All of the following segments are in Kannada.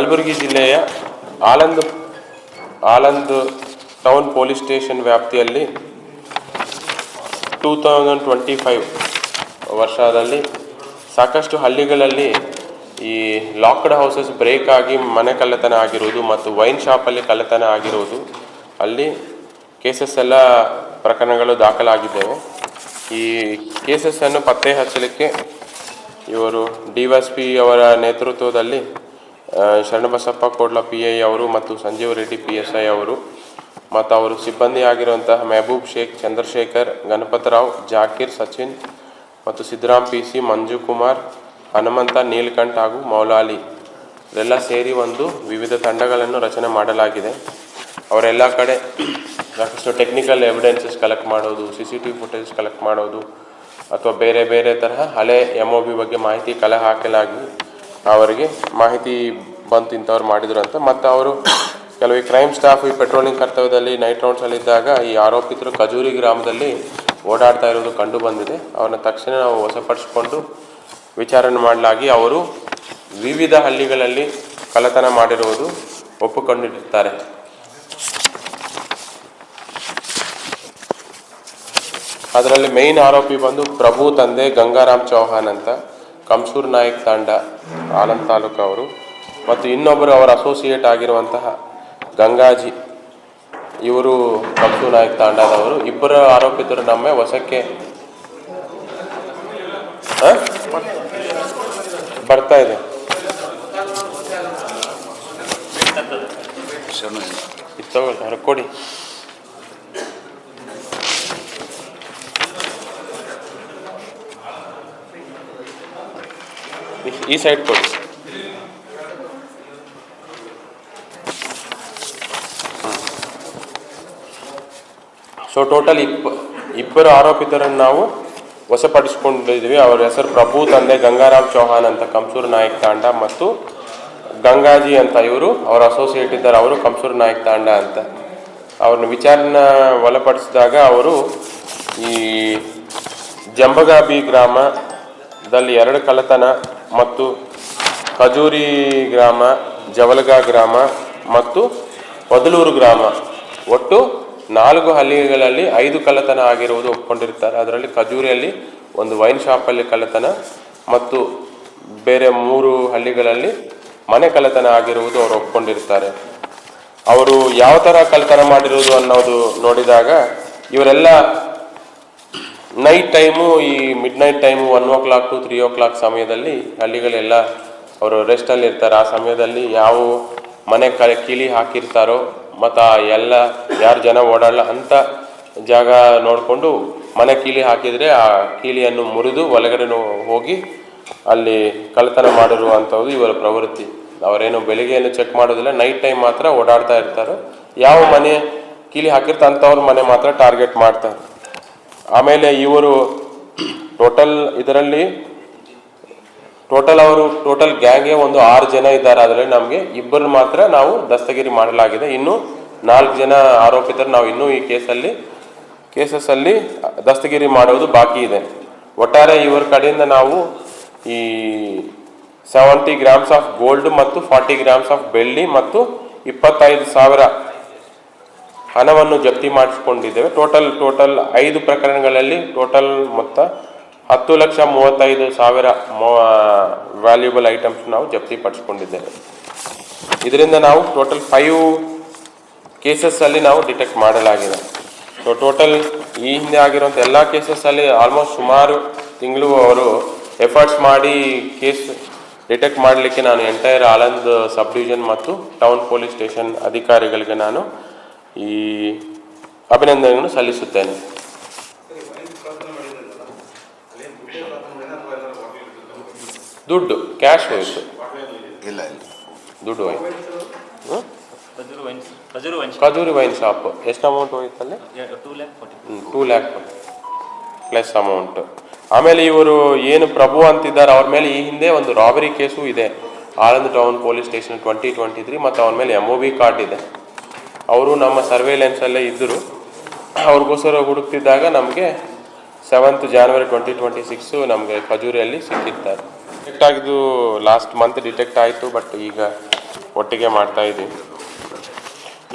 ಕಲಬುರಗಿ ಜಿಲ್ಲೆಯ Aland Aland town police station ವ್ಯಾಪ್ತಿಯಲ್ಲಿ ಟೂ ತೌಸಂಡ್ ಟ್ವೆಂಟಿ ಫೈವ್ ವರ್ಷದಲ್ಲಿ ಸಾಕಷ್ಟು ಹಳ್ಳಿಗಳಲ್ಲಿ ಈ ಲಾಕ್ಡ್ ಹೌಸಸ್ ಬ್ರೇಕ್ ಆಗಿ ಮನೆ ಕಳ್ಳತನ ಆಗಿರುವುದು ಮತ್ತು ವೈನ್ ಶಾಪಲ್ಲಿ ಕಳ್ಳತನ ಆಗಿರುವುದು. ಅಲ್ಲಿ ಕೇಸಸ್ ಎಲ್ಲ ಪ್ರಕರಣಗಳು ದಾಖಲಾಗಿದ್ದೇವೆ. ಈ ಕೇಸಸ್ಸನ್ನು ಪತ್ತೆ ಹಚ್ಚಲಿಕ್ಕೆ ಇವರು ಡಿ ಅವರ ನೇತೃತ್ವದಲ್ಲಿ ಶರಣಬಸಪ್ಪ ಕೋಡ್ಲ ಪಿ ಐ ಅವರು ಮತ್ತು Sanjeev Reddy P S I ಅವರು. ಮತ್ತು ಅವರು ಸಿಬ್ಬಂದಿ ಆಗಿರುವಂತಹ ಮೆಹಬೂಬ್ ಶೇಖ್, ಚಂದ್ರಶೇಖರ್ ಗಣಪತರಾವ್ ಜಾಕಿರ್, ಸಚಿನ್ ಮತ್ತು ಸಿದ್ದರಾಮ್ ಪಿ ಸಿ ಮಂಜು ಕುಮಾರ್, ಹನುಮಂತ, ನೀಲ್ಕಂಠ್ ಹಾಗೂ ಮೌಲಾಲಿ. ಇದೆಲ್ಲ ಸೇರಿ ಒಂದು ವಿವಿಧ ತಂಡಗಳನ್ನು ರಚನೆ ಮಾಡಲಾಗಿದೆ. ಅವರೆಲ್ಲ ಕಡೆ ಸಾಕಷ್ಟು ಟೆಕ್ನಿಕಲ್ ಎವಿಡೆನ್ಸಸ್ ಕಲೆಕ್ಟ್ ಮಾಡೋದು C C T footage collect ಮಾಡೋದು, ಅಥವಾ ಬೇರೆ ಬೇರೆ ತರಹ ಹಳೆ ಎಂ ಒ ಬಿ ಬಗ್ಗೆ ಮಾಹಿತಿ ಕಲೆ ಹಾಕಲಾಗಿ ಅವರಿಗೆ ಮಾಹಿತಿ ಬಂತು ಇಂಥವ್ರು ಮಾಡಿದ್ರು ಅಂತ. ಮತ್ತು ಅವರು ಕೆಲವು ಕ್ರೈಮ್ ಸ್ಟಾಫ್ ಈ ಪೆಟ್ರೋಲಿಂಗ್ ಕರ್ತವ್ಯದಲ್ಲಿ ನೈಟ್ ರೌಂಡ್ಸಲ್ಲಿದ್ದಾಗ ಈ ಆರೋಪಿತರು ಖಜೂರಿ ಗ್ರಾಮದಲ್ಲಿ ಓಡಾಡ್ತಾ ಇರೋದು ಕಂಡು ಬಂದಿದೆ. ಅವ್ರನ್ನ ತಕ್ಷಣ ನಾವು ವಶಪಡಿಸಿಕೊಂಡು ವಿಚಾರಣೆ ಮಾಡಲಾಗಿ ಅವರು ವಿವಿಧ ಹಳ್ಳಿಗಳಲ್ಲಿ ಕಳ್ಳತನ ಮಾಡಿರುವುದು ಒಪ್ಪಿಕೊಂಡಿರುತ್ತಾರೆ ಅದರಲ್ಲಿ ಮೇನ್ ಆರೋಪಿ ಬಂದು ಪ್ರಭು ತಂದೆ ಗಂಗಾರಾಮ್ ಚೌಹಾನ್ ಅಂತ. ಕಂಸೂರ್ ನಾಯಕ್ ತಾಂಡ ಆನಂದ್ ತಾಲೂಕು ಅವರು ಮತ್ತು ಇನ್ನೊಬ್ಬರು ಅವರ ಅಸೋಸಿಯೇಟ್ ಆಗಿರುವಂತಹ ಗಂಗಾಜಿ. ಇವರು ಕಂಸೂರ್ ನಾಯಕ್ ತಾಂಡದವರು. ಇಬ್ಬರ ಆರೋಪಿತರು ನಮ್ಮ ವಶಕ್ಕೆ? ಬರ್ತಾ ಇದೆ. ಕೊಡಿ. ಈ- ಸೈಡ್ ಕೊಡಿ. ಸೊ ಟೋಟಲ್ ಇಪ್ಪ, ಇಬ್ಬರು ಆರೋಪಿತರನ್ನು ನಾವು ವಶಪಡಿಸಿಕೊಂಡಿದ್ವಿ ಅವರ ಹೆಸರು ಪ್ರಭು, ತಂದೆ ಗಂಗಾರಾಮ್ ಚೌಹಾನ್ ಅಂತ ಕಂಸೂರು ನಾಯಕ್ ತಾಂಡ ಮತ್ತು ಗಂಗಾಜಿ ಅಂತ ಇವರು, ಅವರ ಅಸೋಸಿಯೇಟ್ ಇದ್ದಾರೆ, ಅವರು ಕಂಸೂರು ನಾಯಕ್ ತಾಂಡ ಅಂತ. ಅವ್ರನ್ನ ವಿಚಾರಣೆ ಒಳಪಡಿಸಿದಾಗ ಅವರು ಈ ಜಂಬಗಾಬಿ ಗ್ರಾಮದಲ್ಲಿ ಎರಡು ಕಳ್ಳತನ ಮತ್ತು ಖಜೂರಿ ಗ್ರಾಮ, ಜವಲಗಾ ಗ್ರಾಮ ಮತ್ತು ಪದಲೂರು ಗ್ರಾಮ. ಒಟ್ಟು ನಾಲ್ಕು ಹಳ್ಳಿಗಳಲ್ಲಿ ಐದು ಕಳ್ಳತನ ಆಗಿರುವುದು ಒಪ್ಕೊಂಡಿರ್ತಾರೆ. ಅದರಲ್ಲಿ ಖಜೂರಿಯಲ್ಲಿ ಒಂದು ವೈನ್ ಶಾಪಲ್ಲಿ ಕಳ್ಳತನ ಮತ್ತು ಬೇರೆ ಮೂರು ಹಳ್ಳಿಗಳಲ್ಲಿ ಮನೆ ಕಳ್ಳತನ ಆಗಿರುವುದು ಅವರು ಒಪ್ಕೊಂಡಿರ್ತಾರೆ. ಅವರು ಯಾವ ಥರ ಕಳ್ಳತನ ಮಾಡಿರುವುದು ಅನ್ನೋದು ನೋಡಿದಾಗ ಇವರೆಲ್ಲ ನೈಟ್ ಟೈಮು ಈ midnight time one o'clock to three o'clock ಸಮಯದಲ್ಲಿ ಹಳ್ಳಿಗಳೆಲ್ಲ ಅವರು ರೆಸ್ಟಲ್ಲಿ ಇರ್ತಾರೆ. ಆ ಸಮಯದಲ್ಲಿ ಯಾವ ಮನೆ ಕೀಲಿ ಹಾಕಿರ್ತಾರೋ, ಮತ್ತು ಎಲ್ಲ ಯಾರು ಜನ ಓಡಾಡಲ್ಲ ಅಂಥ ಜಾಗ ನೋಡಿಕೊಂಡು ಮನೆ ಕೀಲಿ ಹಾಕಿದರೆ ಆ ಕೀಲಿಯನ್ನು ಮುರಿದು ಒಳಗಡೆ ಹೋಗಿ ಅಲ್ಲಿ ಕಳ್ಳತನ ಮಾಡಿರುವಂಥದ್ದು ಇವರ ಪ್ರವೃತ್ತಿ. ಅವರೇನು ಬೆಳಿಗ್ಗೆ ಏನು ಚೆಕ್ ಮಾಡೋದಿಲ್ಲ ನೈಟ್ ಟೈಮ್ ಮಾತ್ರ ಓಡಾಡ್ತಾ ಇರ್ತಾರೋ. ಯಾವ ಮನೆ ಕೀಲಿ ಹಾಕಿರ್ತಾರೆ ಅಂಥವ್ರ ಮನೆ ಮಾತ್ರ ಟಾರ್ಗೆಟ್ ಮಾಡ್ತಾರೆ ಆಮೇಲೆ ಇವರು ಟೋಟಲ್ ಇದರಲ್ಲಿ ಟೋಟಲ್ ಅವರು ಟೋಟಲ್ ಗ್ಯಾಂಗ್ಗೆ ಒಂದು ಆರು ಜನ ಇದ್ದಾರೆ. ಅದರಲ್ಲಿ ನಮಗೆ ಇಬ್ಬರು ಮಾತ್ರ ನಾವು ದಸ್ತಗಿರಿ ಮಾಡಲಾಗಿದೆ. ಇನ್ನು ನಾಲ್ಕು ಜನ ಆರೋಪಿತರು ನಾವು ಇನ್ನೂ ಈ ಕೇಸಲ್ಲಿ, ಕೇಸಸ್ಸಲ್ಲಿ ದಸ್ತಗಿರಿ ಮಾಡುವುದು ಬಾಕಿ ಇದೆ. ಒಟ್ಟಾರೆ ಇವರ ಕಡೆಯಿಂದ ನಾವು ಈ ಸೆವೆಂಟಿ ಗ್ರಾಮ್ಸ್ ಆಫ್ ಗೋಲ್ಡ್ ಮತ್ತು ಫಾರ್ಟಿ ಗ್ರಾಮ್ಸ್ ಆಫ್ ಬೆಳ್ಳಿ ಮತ್ತು ಇಪ್ಪತ್ತೈದು ಸಾವಿರ ಹಣವನ್ನು ಜಪ್ತಿ ಮಾಡಿಸಿಕೊಂಡಿದ್ದೇವೆ. ಟೋಟಲ್ ಟೋಟಲ್ ಐದು ಪ್ರಕರಣಗಳಲ್ಲಿ ಟೋಟಲ್ ಮೊತ್ತ ಹತ್ತು ಲಕ್ಷ ಮೂವತ್ತೈದು ಸಾವಿರ ವ್ಯಾಲ್ಯೂಬಲ್ ಐಟಮ್ಸ್ ನಾವು ಜಪ್ತಿ ಪಡಿಸ್ಕೊಂಡಿದ್ದೇವೆ. ಇದರಿಂದ ನಾವು ಟೋಟಲ್ ಫೈವ್ ಕೇಸಸ್ಸಲ್ಲಿ ನಾವು ಡಿಟೆಕ್ಟ್ ಮಾಡಲಾಗಿದೆ. ಸೊ ಟೋಟಲ್ ಈ ಹಿಂದೆ ಆಗಿರುವಂಥ ಎಲ್ಲ ಕೇಸಸ್ಸಲ್ಲಿ ಆಲ್ಮೋಸ್ಟ್ ಸುಮಾರು ತಿಂಗಳು ಅವರು ಎಫರ್ಟ್ಸ್ ಮಾಡಿ ಕೇಸ್ ಡಿಟೆಕ್ಟ್ ಮಾಡಲಿಕ್ಕೆ ನಾನು ಎಂಟೈರ್ ಆಲಂದ್ ಸಬ್ ಡಿವಿಷನ್ ಮತ್ತು ಟೌನ್ ಪೊಲೀಸ್ ಸ್ಟೇಷನ್ ಅಧಿಕಾರಿಗಳಿಗೆ ನಾನು ಈ ಅಭಿನಂದನೆಯನ್ನು ಸಲ್ಲಿಸುತ್ತೇನೆ. ದುಡ್ಡು ಕ್ಯಾಶ್ ಹೋಯಿತು ಇಲ್ಲ ಇಲ್ಲ. ದುಡ್ಡು ಹೋಯ್ತು ಹ್ಮ್? Khajuru wine Khajuru wine Khajuri wine shop ಎಷ್ಟು amount ಹೋಯ್ತಲ್ಲಿ two lakh forty two lakh plus amount ಆಮೇಲೆ ಇವರು ಏನು ಪ್ರಭು ಅಂತಿದ್ದಾರೆ ಅವ್ರ ಮೇಲೆ ಈ ಹಿಂದೆ ಒಂದು ರಾಬರಿ ಕೇಸು ಇದೆ. Aland town police station twenty twenty three ಮತ್ತು ಅವ್ರ ಮೇಲೆ ಎಂ ಒ ಬಿ ಕಾರ್ಡ್ ಇದೆ. ಅವರು ನಮ್ಮ ಸರ್ವೇಲೆನ್ಸಲ್ಲೇ ಇದ್ದರು. ಅವ್ರಿಗೋಸ್ಕರ ಹುಡುಕ್ತಿದ್ದಾಗ ನಮಗೆ seventh January twenty twenty six ನಮಗೆ ಖಜೂರಿಯಲ್ಲಿ ಸಿಕ್ಕಿರ್ತಾರೆ ಡಿಟೆಕ್ಟ್ ಆಗಿದ್ದು ಲಾಸ್ಟ್ ಮಂತ್ ಡಿಟೆಕ್ಟ್ ಆಯಿತು ಬಟ್ ಈಗ ಒಟ್ಟಿಗೆ ಮಾಡ್ತಾ ಇದ್ದೀವಿ.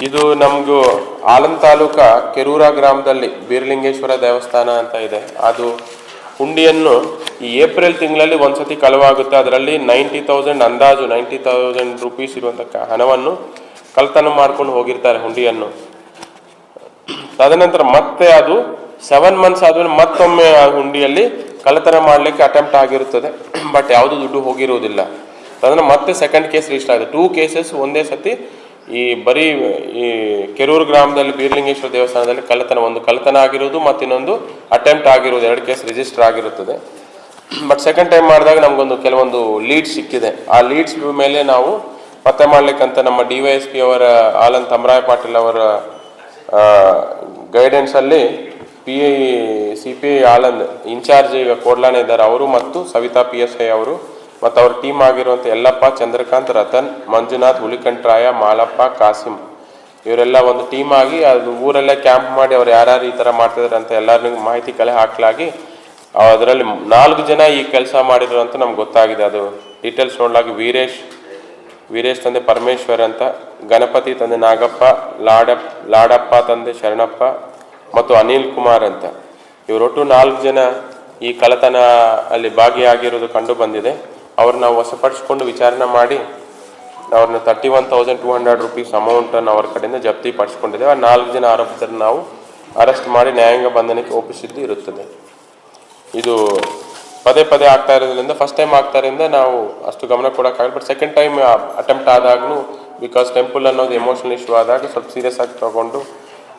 ಇದು ನಮಗೂ ಆಲಂ ತಾಲೂಕ ಕೆರೂರ ಗ್ರಾಮದಲ್ಲಿ ಬೀರಲಿಂಗೇಶ್ವರ ದೇವಸ್ಥಾನ ಅಂತ ಇದೆ. ಅದು ಹುಂಡಿಯನ್ನು ಈ ಏಪ್ರಿಲ್ ತಿಂಗಳಲ್ಲಿ ಒಂದ್ಸತಿ ಕಳವಾಗುತ್ತೆ. ಅದರಲ್ಲಿ ನೈಂಟಿ ತೌಸಂಡ್ ಅಂದಾಜು ನೈಂಟಿ ತೌಸಂಡ್ ರುಪೀಸ್ ಇರುವಂಥ ಹಣವನ್ನು ಕಳ್ತನ ಮಾಡ್ಕೊಂಡು ಹೋಗಿರ್ತಾರೆ ಹುಂಡಿಯನ್ನು. ತದನಂತರ ಮತ್ತೆ ಅದು ಸೆವೆನ್ ಮಂತ್ಸ್ ಆದ್ಮೇಲೆ ಮತ್ತೊಮ್ಮೆ ಆ ಹುಂಡಿಯಲ್ಲಿ ಕಳ್ಳತನ ಮಾಡಲಿಕ್ಕೆ ಅಟೆಂಪ್ಟ್ ಆಗಿರುತ್ತದೆ. ಬಟ್ ಯಾವುದು ದುಡ್ಡು ಹೋಗಿರುವುದಿಲ್ಲ. ತದನ ಮತ್ತೆ ಸೆಕೆಂಡ್ ಕೇಸ್ ರಿಜಿಸ್ಟರ್ ಆಗಿದೆ. ಟೂ ಕೇಸಸ್ ಒಂದೇ ಸತಿ ಈ ಬರೀ ಈ ಕೆರೂರು ಗ್ರಾಮದಲ್ಲಿ ಬೀರ್ಲಿಂಗೇಶ್ವರ ದೇವಸ್ಥಾನದಲ್ಲಿ ಕಳ್ಳತನ, ಒಂದು ಕಳ್ಳತನ ಆಗಿರುವುದು ಮತ್ತು ಇನ್ನೊಂದು ಅಟೆಂಪ್ಟ್ ಆಗಿರುವುದು. ಎರಡು ಕೇಸ್ ರಿಜಿಸ್ಟರ್ ಆಗಿರುತ್ತದೆ. ಬಟ್ ಸೆಕೆಂಡ್ ಟೈಮ್ ಮಾಡಿದಾಗ ನಮಗೊಂದು ಕೆಲವೊಂದು ಲೀಡ್ಸ್ ಸಿಕ್ಕಿದೆ. ಆ ಲೀಡ್ಸ್ ಮೇಲೆ ನಾವು ಪತ್ತೆ ಮಾಡ್ಲಿಕ್ಕಂತ ನಮ್ಮ ಡಿ ವೈ ಎಸ್ ಪಿ ಅವರ ಆಲನ್ ತಮರಾಯ್ ಪಾಟೀಲ್ ಅವರ ಗೈಡೆನ್ಸಲ್ಲಿ P I C P I Aland incharge ಈಗ ಕೋಡ್ಲಾನೆ ಇದ್ದಾರೆ. ಅವರು ಮತ್ತು ಸವಿತಾ ಪಿ ಎಸ್ ಐ ಅವರು ಮತ್ತು ಅವ್ರ ಟೀಮ್ ಆಗಿರುವಂಥ ಯಲ್ಲಪ್ಪ, ಚಂದ್ರಕಾಂತ್, ರತನ್, ಮಂಜುನಾಥ್ ಹುಲಿಕಂಟ್ರಾಯ ಮಾಲಪ್ಪ, ಕಾಸಿಂ ಇವರೆಲ್ಲ ಒಂದು ಟೀಮ್ ಆಗಿ ಅದು ಊರಲ್ಲೇ ಕ್ಯಾಂಪ್ ಮಾಡಿ ಅವ್ರು ಯಾರ್ಯಾರು ಈ ಥರ ಮಾಡ್ತಿದ್ದಾರೆ ಅಂತ ಎಲ್ಲರಿಗೂ ಮಾಹಿತಿ ಕಲೆ ಹಾಕಲಾಗಿ ಅದರಲ್ಲಿ ನಾಲ್ಕು ಜನ ಈ ಕೆಲಸ ಮಾಡಿದ್ರು ಅಂತ ನಮ್ಗೆ ಗೊತ್ತಾಗಿದೆ. ಅದು ಡೀಟೇಲ್ಸ್ ನೋಡಲಾಗಿ ವೀರೇಶ್ ವೀರೇಶ್ ತಂದೆ ಪರಮೇಶ್ವರ್ ಅಂತ, ಗಣಪತಿ ತಂದೆ ನಾಗಪ್ಪ ಲಾಡಪ್ ಲಾಡಪ್ಪ ತಂದೆ ಶರಣಪ್ಪ ಮತ್ತು ಅನಿಲ್ ಕುಮಾರ್ ಅಂತ. ಇವರೊಟ್ಟು ನಾಲ್ಕು ಜನ ಈ ಕಳ್ಳತನ ಅಲ್ಲಿ ಭಾಗಿಯಾಗಿರೋದು ಕಂಡು ಬಂದಿದೆ. ಅವ್ರನ್ನ ನಾವು ವಶಪಡಿಸ್ಕೊಂಡು ವಿಚಾರಣೆ ಮಾಡಿ ಅವ್ರನ್ನ thirty one thousand two hundred rupees ಅಮೌಂಟನ್ನು ಅವ್ರ ಕಡೆಯಿಂದ ಜಪ್ತಿ ಪಡಿಸ್ಕೊಂಡಿದ್ದೇವೆ. ಆ ನಾಲ್ಕು ಜನ ಆರೋಪಿತರನ್ನು ನಾವು ಅರೆಸ್ಟ್ ಮಾಡಿ ನ್ಯಾಯಾಂಗ ಬಂಧನಕ್ಕೆ ಒಪ್ಪಿಸಿದ್ದು ಇರುತ್ತದೆ. ಇದು ಪದೇ ಪದೇ ಆಗ್ತಾ ಇರೋದ್ರಿಂದ ಫಸ್ಟ್ ಟೈಮ್ ಆಗ್ತಾ ಇರೋದ್ರಿಂದ ನಾವು ಅಷ್ಟು ಗಮನ ಕೊಡೋಕ್ಕಾಗಲ್ಲ. ಬಟ್ ಸೆಕೆಂಡ್ ಟೈಮ್ ಅಟೆಂಪ್ಟ್ ಆದಾಗಲೂ ಬಿಕಾಸ್ ಟೆಂಪಲ್ ಅನ್ನೋದು ಎಮೋಷನಲ್ ಇಶ್ಯೂ ಆದಾಗ ಸ್ವಲ್ಪ ಸೀರಿಯಸ್ ಆಗಿ ತೊಗೊಂಡು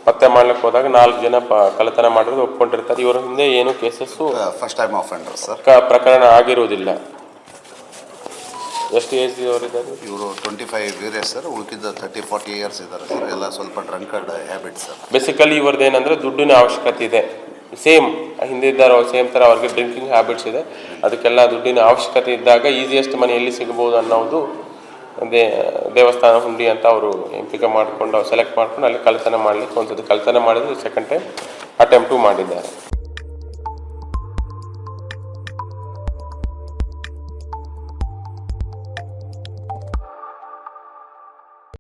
ಪತ್ತೆ ಮಾಡ್ಲಿಕ್ಕೆ ಹೋದಾಗ ನಾಲ್ಕು ಜನ ಪ ಕಳ್ಳತನ ಮಾಡಿರೋದು ಒಪ್ಕೊಂಡಿರ್ತಾರೆ. ಇವರ ಹಿಂದೆ ಏನು cases first time offender sir ಪ್ರಕರಣ ಆಗಿರುವುದಿಲ್ಲ. ಎಷ್ಟು ಏಜ್ ಅವರಿದ್ದಾರೆ ಇವರು ಟ್ವೆಂಟಿ ಫೈವ್ ಇಯರ್ಸ್ ಸರ್ ಉಳಿದ ತರ್ಟಿ ಫಾರ್ಟಿ ಇಯರ್ಸ್ ಇದ್ದಾರೆ ಸರ್ ಎಲ್ಲ ಸ್ವಲ್ಪ ಡ್ರಂಕರ್ಡ್ ಹ್ಯಾಬಿಟ್ ಸರ್ ಬೇಸಿಕಲಿ ಇವ್ರದ್ದು ಏನಂದ್ರೆ ದುಡ್ಡಿನ ಅವಶ್ಯಕತೆ ಇದೆ. ಸೇಮ್ ಹಿಂದಿದ್ದಾರೋ ಸೇಮ್ ಥರ ಅವ್ರಿಗೆ ಡ್ರಿಂಕಿಂಗ್ ಹ್ಯಾಬಿಟ್ಸ್ ಇದೆ. ಅದಕ್ಕೆಲ್ಲ ದುಡ್ಡಿನ ಅವಶ್ಯಕತೆ ಇದ್ದಾಗ ಈಸಿಯೆಸ್ಟ್ ಮನಿ ಎಲ್ಲಿ ಸಿಗಬಹುದು ಅನ್ನೋದು ದೇ ದೇವಸ್ಥಾನ ಹುಂಡಿ ಅಂತ ಅವರು ಎಂಪಿಕೆ ಮಾಡಿಕೊಂಡು ಸೆಲೆಕ್ಟ್ ಮಾಡ್ಕೊಂಡು ಅಲ್ಲಿ ಕಳ್ತನ ಮಾಡಲಿಕ್ಕೆ ಒಂದ್ಸತಿ ಕಳ್ತನ ಮಾಡಿದ್ರು ಸೆಕೆಂಡ್ ಟೈಮ್ ಅಟೆಂಪ್ಟು ಮಾಡಿದ್ದಾರೆ.